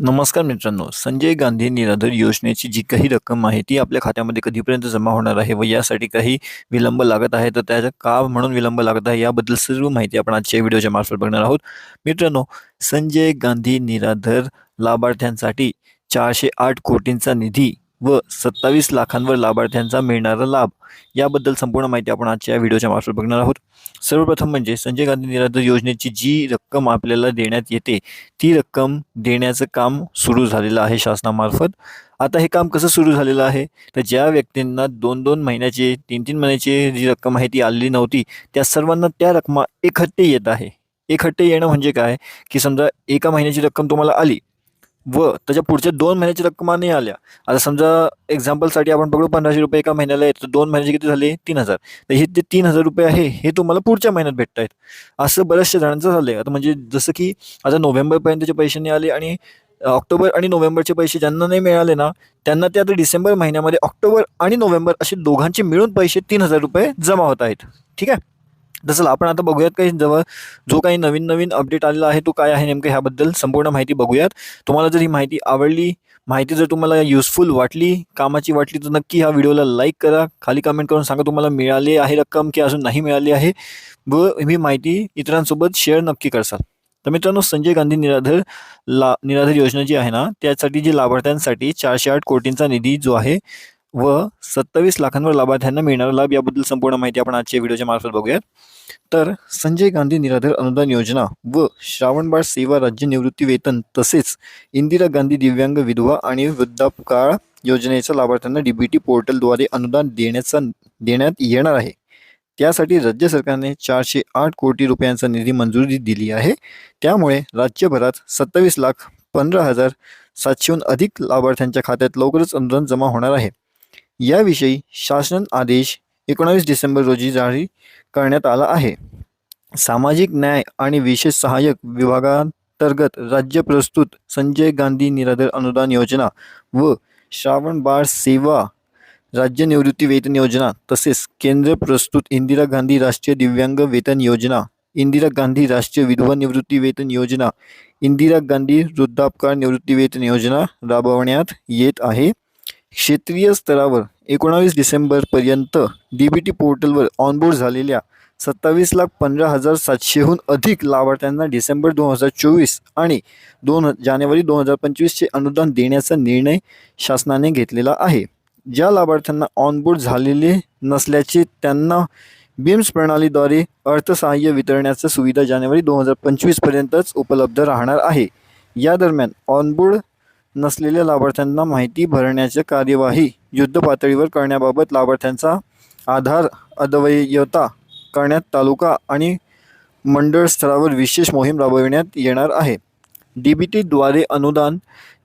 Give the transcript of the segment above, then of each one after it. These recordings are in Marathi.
नमस्कार मित्रांनो संजय गांधी निराधार योजनेची जी काही रक्कम आहे ती आपल्या खात्यामध्ये कधीपर्यंत जमा होणार आहे व यासाठी काही विलंब लागत आहे? तर त्याचा का म्हणून विलंब लागत आहे? याबद्दल सर्व माहिती आपण आजच्या व्हिडिओच्या मार्फत बघणार आहोत. मित्रांनो संजय गांधी निराधार लाभार्थ्यांसाठी चारशे आठ कोटींचा निधी व सत्तावीस लाखांवर लाभार्थ्यांचा मिळणारा लाभ. याबद्दल संपूर्ण माहिती आपण आजच्या व्हिडिओच्या मार्फत बघणार आहोत. सर्वप्रथम म्हणजे संजय गांधी निराधार योजनेची जी रक्कम आपल्याला देण्यात येते ती रक्कम देण्याचं काम सुरू झालेलं आहे शासनामार्फत. आता हे काम कसं सुरू झालेलं आहे? तर ज्या व्यक्तींना दोन दोन महिन्याचे तीन तीन महिन्याची जी रक्कम आहे ती आलेली नव्हती त्या सर्वांना त्या रक्कमा एकहट्टे येत आहे. एक हट्टे येणं म्हणजे काय? की समजा एका महिन्याची रक्कम तुम्हाला आली व त्याच्या पुढच्या दोन महिन्याची रक्कम नाही आल्या. आता समजा एक्झाम्पलसाठी आपण पकडू पंधराशे रुपये एका महिन्याला येत तर दोन महिन्याचे किती झाले? तीन हजार. तर हे जे तीन हजार रुपये आहे हे तुम्हाला पुढच्या महिन्यात भेटत आहेत असं बऱ्याचशा जणांचं झालं आहे आता म्हणजे जसं की आता नोव्हेंबरपर्यंतचे पैसे नाही आले आणि ऑक्टोबर आणि नोव्हेंबरचे पैसे ज्यांना नाही मिळाले ना त्यांना ते आता डिसेंबर महिन्यामध्ये ऑक्टोबर आणि नोव्हेंबर असे दोघांचे मिळून पैसे तीन हजार रुपये जमा होत आहेत. ठीक आहे? तसं आपण आता बघूयात काही जवळ जो काही नवीन नवीन अपडेट आलेला आहे तो काय आहे नेमकं ह्याबद्दल संपूर्ण माहिती बघूयात. तुम्हाला जर ही माहिती आवडली माहिती जर तुम्हाला युजफुल वाटली कामाची वाटली तर नक्की ह्या व्हिडिओला लाईक करा. खाली कमेंट करून सांगा तुम्हाला मिळाली आहे रक्कम की अजून नाही मिळाली आहे. व ही माहिती इतरांसोबत शेअर नक्की करसाल. तर मित्रांनो संजय गांधी निराधार ला निराधार योजना जी आहे ना त्यासाठी जी लाभार्थ्यांसाठी चारशे आठ कोटींचा निधी जो आहे व सत्तावीस लाखांवर लाभार्थ्यांना मिळणारा लाभ याबद्दल संपूर्ण माहिती आपण आजच्या व्हिडिओच्या मार्फत बघूयात. तर संजय गांधी निराधार अनुदान योजना व श्रावणबाळ सेवा राज्य निवृत्ती वेतन तसेच इंदिरा गांधी दिव्यांग विधवा आणि वृद्धापकाळ योजनेच्या लाभार्थ्यांना डीबीटी पोर्टलद्वारे अनुदान देण्याचा देण्यात येणार आहे. त्यासाठी राज्य सरकारने चारशे आठ कोटी रुपयांचा निधी मंजुरी दिली आहे. त्यामुळे राज्यभरात सत्तावीस लाख पंधरा हजार सातशेहून अधिक लाभार्थ्यांच्या खात्यात लवकरच अनुदान जमा होणार आहे. याविषयी शासन आदेश एकोणावीस डिसेंबर रोजी जारी करण्यात आला आहे. सामाजिक न्याय आणि विशेष सहाय्यक विभागांतर्गत राज्य प्रस्तुत संजय गांधी निराधार अनुदान योजना व श्रावण बाळ सेवा राज्य निवृत्ती वेतन योजना तसेच केंद्र प्रस्तुत इंदिरा गांधी राष्ट्रीय दिव्यांग वेतन योजना इंदिरा गांधी राष्ट्रीय विधवा निवृत्ती वेतन योजना इंदिरा गांधी वृद्धापकाळ निवृत्ती वेतन योजना राबवण्यात येत आहे. क्षेत्रीय स्तरावर एकोणावीस डिसेंबरपर्यंत डी बी टी पोर्टलवर ऑनबोर्ड झालेल्या सत्तावीस लाख पंधरा हजार सातशेहून अधिक लाभार्थ्यांना डिसेंबर दोन हजार चोवीस आणि दोन जानेवारी दोन हजार पंचवीसचे अनुदान देण्याचा निर्णय शासनाने घेतलेला आहे. ज्या लाभार्थ्यांना ऑनबोर्ड झालेले नसल्याचे त्यांना बीम्स प्रणालीद्वारे अर्थसहाय्य वितरण्याची सुविधा जानेवारी दोन हजार पंचवीसपर्यंतच उपलब्ध राहणार आहे. या दरम्यान ऑनबोर्ड नसलेल्या लाभार्थ्यांना माहिती भरण्याची कार्यवाही युद्धपातळीवर करण्याबाबत लाभार्थ्यांचा आधार अद्वयता करण्यात तालुका आणि मंडळ स्तरावर विशेष मोहीम राबविण्यात येणार आहे. डी बी टीद्वारे अनुदान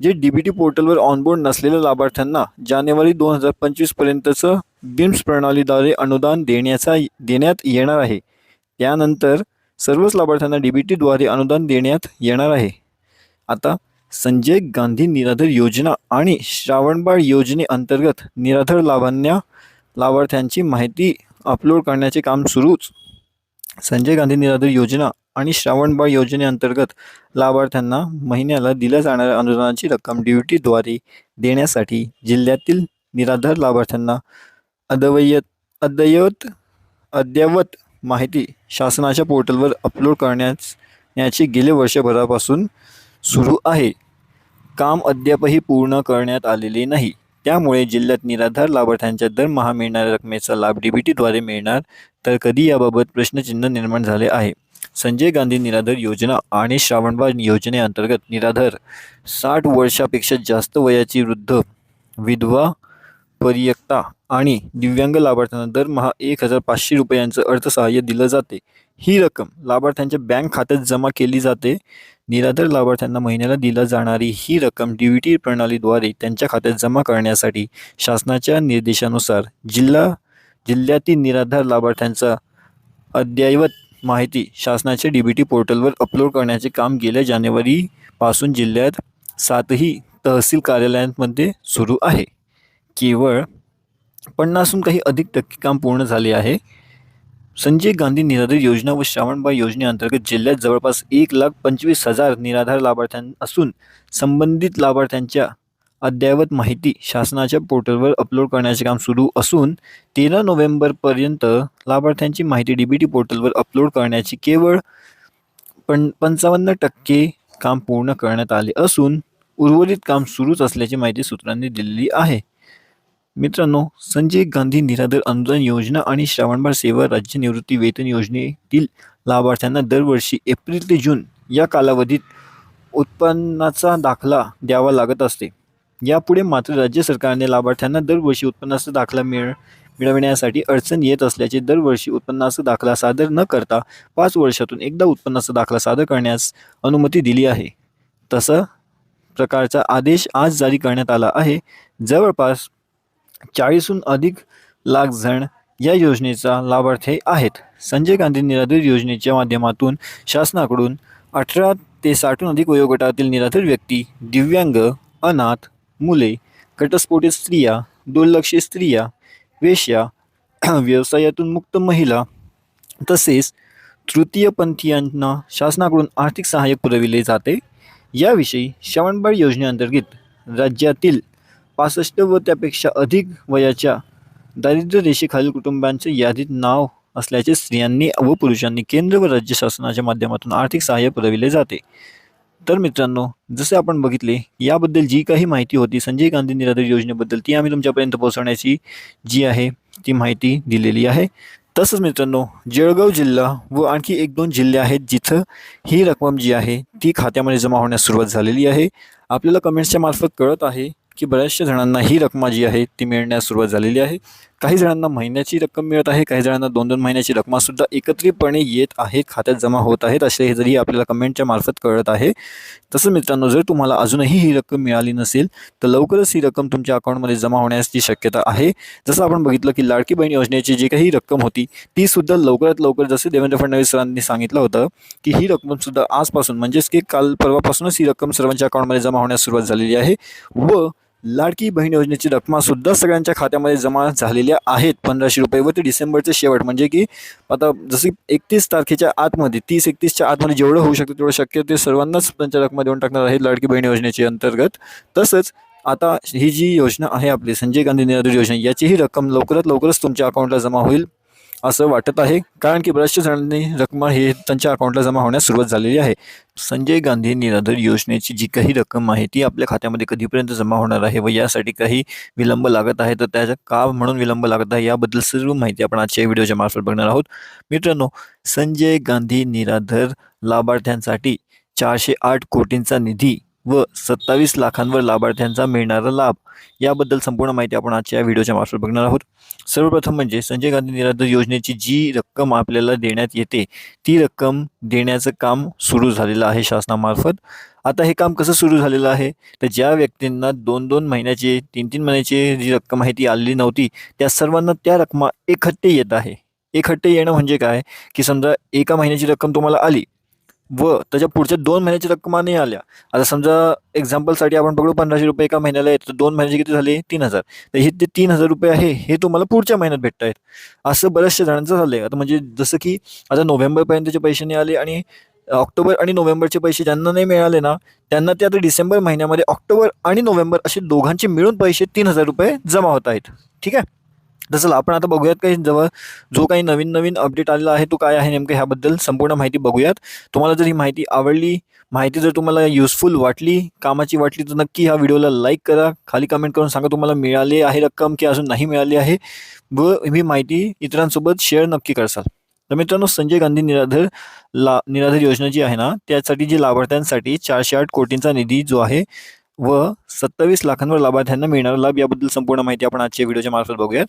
जे डी बी टी पोर्टलवर ऑनबोर्ड नसलेल्या लाभार्थ्यांना जानेवारी दोन हजार पंचवीसपर्यंतचं बिम्स प्रणालीद्वारे अनुदान देण्याचा देण्यात येणार आहे. त्यानंतर सर्वच लाभार्थ्यांना डी बी टीद्वारे अनुदान देण्यात येणार आहे. आता संजय गांधी निराधार योजना आणि श्रावणबाळ योजनेअंतर्गत निराधार लाभांना लाभार्थ्यांची माहिती अपलोड करण्याचे काम सुरूच. संजय गांधी निराधार योजना आणि श्रावणबाळ योजनेअंतर्गत लाभार्थ्यांना महिन्याला दिल्या जाणाऱ्या अनुदानाची रक्कम ड्युटीद्वारे देण्यासाठी जिल्ह्यातील निराधार लाभार्थ्यांना अद्यवयत अद्ययत अद्ययावत माहिती शासनाच्या पोर्टलवर अपलोड करण्याची गेले वर्षभरापासून सुरू आहे. काम अद्यापही पूर्ण करण्यात आलेले नाही. त्यामुळे जिल्ह्यात निराधार लाभार्थ्यांच्या दरमहा मिळणाऱ्या रकमेचा लाभ डी बी टीद्वारे मिळणार तर कधी याबाबत प्रश्नचिन्ह निर्माण झाले आहे? संजय गांधी निराधार योजना आणि श्रावणबाळ योजनेअंतर्गत निराधार साठ वर्षापेक्षा जास्त वयाची वृद्ध विधवा परियक्ता आणि दिव्यांग लाभार्थ्यांना दरमहा एक हजार पाचशे रुपयांचं अर्थसहाय्य दिलं जाते. ही रक्कम लाभार्थ्यांच्या बँक खात्यात जमा केली जाते. निराधार लाभार्थ्यांना महिन्याला दिला जाणारी ही रक्कम डी व्ही टी प्रणालीद्वारे त्यांच्या खात्यात जमा करण्यासाठी शासनाच्या निर्देशानुसार जिल्हा जिल्ह्यातील निराधार लाभार्थ्यांचा अद्ययावत माहिती शासनाच्या डी बी टी पोर्टलवर अपलोड करण्याचे काम गेल्या जानेवारीपासून जिल्ह्यात सातही तहसील कार्यालयांमध्ये सुरू आहे. केवळ पन्नासहून काही अधिक टक्के काम पूर्ण झाले आहे. संजय गांधी निराधार योजना व श्रावणबाई योजनेअंतर्गत जिल्ह्यात जवळपास एक लाख पंचवीस हजार निराधार लाभार्थ्यां असून संबंधित लाभार्थ्यांच्या अद्ययावत माहिती शासनाच्या पोर्टलवर अपलोड करण्याचे काम सुरू असून तेरा नोव्हेंबरपर्यंत लाभार्थ्यांची माहिती डी बी टी पोर्टलवर अपलोड करण्याची केवळ पण पंचावन्न टक्के काम पूर्ण करण्यात आले असून उर्वरित काम सुरूच असल्याची माहिती सूत्रांनी दिलेली आहे. मित्रांनो संजय गांधी निराधार अनुदान योजना आणि श्रावणबाळ सेवा राज्य निवृत्ती वेतन योजनेतील लाभार्थ्यांना दरवर्षी एप्रिल ते जून या कालावधीत उत्पन्नाचा दाखला द्यावा लागत असते. यापुढे मात्र राज्य सरकारने लाभार्थ्यांना दरवर्षी उत्पन्नाचा दाखला मिळ मिळविण्यासाठी अडचण येत असल्याचे दरवर्षी उत्पन्नाचा दाखला सादर न करता पाच वर्षातून एकदा उत्पन्नाचा दाखला सादर करण्यास अनुमती दिली आहे. तसा प्रकारचा आदेश आज जारी करण्यात आला आहे. जवळपास चाळीसहून अधिक लाख जण या योजनेचा लाभार्थी आहेत. संजय गांधी निराधार योजनेच्या माध्यमातून शासनाकडून अठरा ते साठहून अधिक वयोगटातील निराधार व्यक्ती दिव्यांग अनाथ मुले घटस्फोटित स्त्रिया दुर्लक्षित स्त्रिया वेश्या व्यवसायातून मुक्त महिला तसेच तृतीयपंथीयांना शासनाकडून आर्थिक सहाय्य पुरविले जाते. याविषयी श्रवणबाळ योजनेअंतर्गत राज्यातील पासष्ट व त्यापेक्षा अधिक वयाच्या दारिद्र्य रेषेखालील कुटुंबांचे यादीत नाव असल्याचे स्त्रियांनी व पुरुषांनी केंद्र व राज्य शासनाच्या माध्यमातून आर्थिक सहाय्य पुरविले जाते. तर मित्रांनो जसे आपण बघितले याबद्दल जी काही माहिती होती संजय गांधी निराधार योजनेबद्दल ती आम्ही तुमच्यापर्यंत पोहोचवण्याची जी आहे ती माहिती दिलेली आहे. तसंच मित्रांनो जळगाव जिल्हा व आणखी एक दोन जिल्हे आहेत जिथं ही रक्कम जी आहे ती खात्यामध्ये जमा होण्यास सुरुवात झालेली आहे. आपल्याला कमेंट्सच्या मार्फत कळत आहे की बऱ्याचशा जणांना ही रक्कम जी आहे ती मिळण्यास सुरुवात झालेली आहे. काही जणांना महिन्याची रक्कम मिळत आहे काही जणांना दोन दोन महिन्याची रकमासुद्धा एकत्रितपणे येत आहे खात्यात जमा होत आहेत असे हे जरी आपल्याला कमेंटच्या मार्फत कळत आहे. तसं मित्रांनो जर तुम्हाला अजूनही ही रक्कम मिळाली नसेल तर लवकरच ही रक्कम तुमच्या अकाउंटमध्ये जमा होण्याची शक्यता आहे. जसं आपण बघितलं की लाडकी बहीण योजनेची जी काही रक्कम होती ती सुद्धा लवकरात लवकर जसे देवेंद्र फडणवीस सरांनी सांगितलं होतं की ही रक्कमसुद्धा आजपासून म्हणजेच की काल परवापासूनच ही रक्कम सर्वांच्या अकाउंटमध्ये जमा होण्यास सुरुवात झालेली आहे व लाडकी बहीण योजनेची रक्कमा सुद्धा सगळ्यांच्या खात्यामध्ये जमा झालेल्या आहेत. पंधराशे रुपये व ते डिसेंबरचे शेवट. म्हणजे की आता जशी एकतीस तारखेच्या आतमध्ये तीस एकतीसच्या आतमध्ये जेवढं होऊ शकतं तेवढं शक्य ते सर्वांनाच त्यांच्या रकमा देऊन टाकणार आहेत लाडकी बहीण योजनेची अंतर्गत. तसंच आता ही जी योजना आहे आपली संजय गांधी निराधार योजना याचीही रक्कम लवकरात लवकरच तुमच्या अकाउंटला जमा होईल. असं वाटत आहे. कारण की बऱ्याचशा जणांनी रक्कम हे त्यांच्या अकाउंटला जमा होण्यास सुरुवात झालेली आहे. संजय गांधी निराधार योजनेची जी काही रक्कम आहे ती आपल्या खात्यामध्ये कधीपर्यंत जमा होणार आहे व यासाठी काही विलंब लागत आहे? तर त्याचा का म्हणून विलंब लागत आहे? याबद्दल सर्व माहिती आपण आजच्या व्हिडिओच्या मार्फत बघणार आहोत. मित्रांनो संजय गांधी निराधार लाभार्थ्यांसाठी चारशे आठ कोटींचा निधी व सत्तावीस लाखांवर लाभार्थ्यांचा मिळणारा लाभ. याबद्दल संपूर्ण माहिती आपण आजच्या व्हिडिओच्या मार्फत बघणार आहोत. सर्वप्रथम म्हणजे संजय गांधी निराधार योजनेची जी रक्कम आपल्याला देण्यात येते ती रक्कम देण्याचं काम सुरू झालेलं आहे शासनामार्फत. आता हे काम कसं सुरू झालेलं आहे? तर ज्या व्यक्तींना दोन दोन महिन्याचे तीन तीन महिन्याची जी रक्कम आहे ती आलेली नव्हती त्या सर्वांना त्या रक्कमा एकहट्टे येत आहे. एकहट्टे येणं म्हणजे काय? की समजा एका महिन्याची रक्कम तुम्हाला आली व त्याच्या पुढच्या दोन महिन्याची रक्कमा नाही आल्या. आता समजा एक्झाम्पलसाठी आपण पकडू पंधराशे रुपये एका महिन्याला येत तर दोन महिन्याचे किती झाले? तीन हजार. तर हे ते तीन हजार रुपये आहे हे तुम्हाला पुढच्या महिन्यात भेटत आहेत असं बऱ्याचशा जणांचं झालं आहे आता म्हणजे जसं की आता नोव्हेंबरपर्यंतचे पैसे नाही आले आणि ऑक्टोबर आणि नोव्हेंबरचे पैसे ज्यांना नाही मिळाले ना त्यांना ते आता डिसेंबर महिन्यामध्ये ऑक्टोबर आणि नोव्हेंबर असे दोघांचे मिळून पैसे तीन हजार रुपये जमा होत आहेत. ठीक आहे? तसं आपण आता बघूयात काही जवळ जो काही नवीन नवीन अपडेट आलेला आहे तो काय आहे नेमकं ह्याबद्दल संपूर्ण माहिती बघूयात. तुम्हाला जर ही माहिती आवडली माहिती जर तुम्हाला युजफुल वाटली कामाची वाटली तर नक्की ह्या व्हिडिओला लाईक करा. खाली कमेंट करून सांगा तुम्हाला मिळाली आहे रक्कम की अजून नाही मिळाली आहे. व ही माहिती इतरांसोबत शेअर नक्की करसाल. तर मित्रांनो संजय गांधी निराधार ला निराधार योजना जी आहे ना त्यासाठी जी लाभार्थ्यांसाठी चारशे आठ कोटींचा निधी जो आहे व सत्तावीस लाखांवर लाभार्थ्यांना मिळणारा लाभ याबद्दल संपूर्ण माहिती आपण आजच्या व्हिडिओच्या मार्फत बघूयात.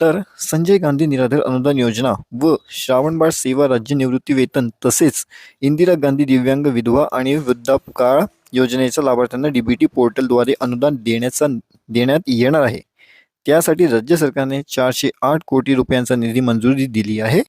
तर संजय गांधी निराधार अनुदान योजना व श्रावणबाळ सेवा राज्य निवृत्ती वेतन तसेच इंदिरा गांधी दिव्यांग विधवा आणि वृद्धापकाळ योजनेच्या लाभार्थ्यांना डीबीटी पोर्टलद्वारे अनुदान देण्याचा देण्यात येणार आहे. त्यासाठी राज्य सरकारने चारशे आठ कोटी रुपयांचा निधी मंजुरी दिली आहे.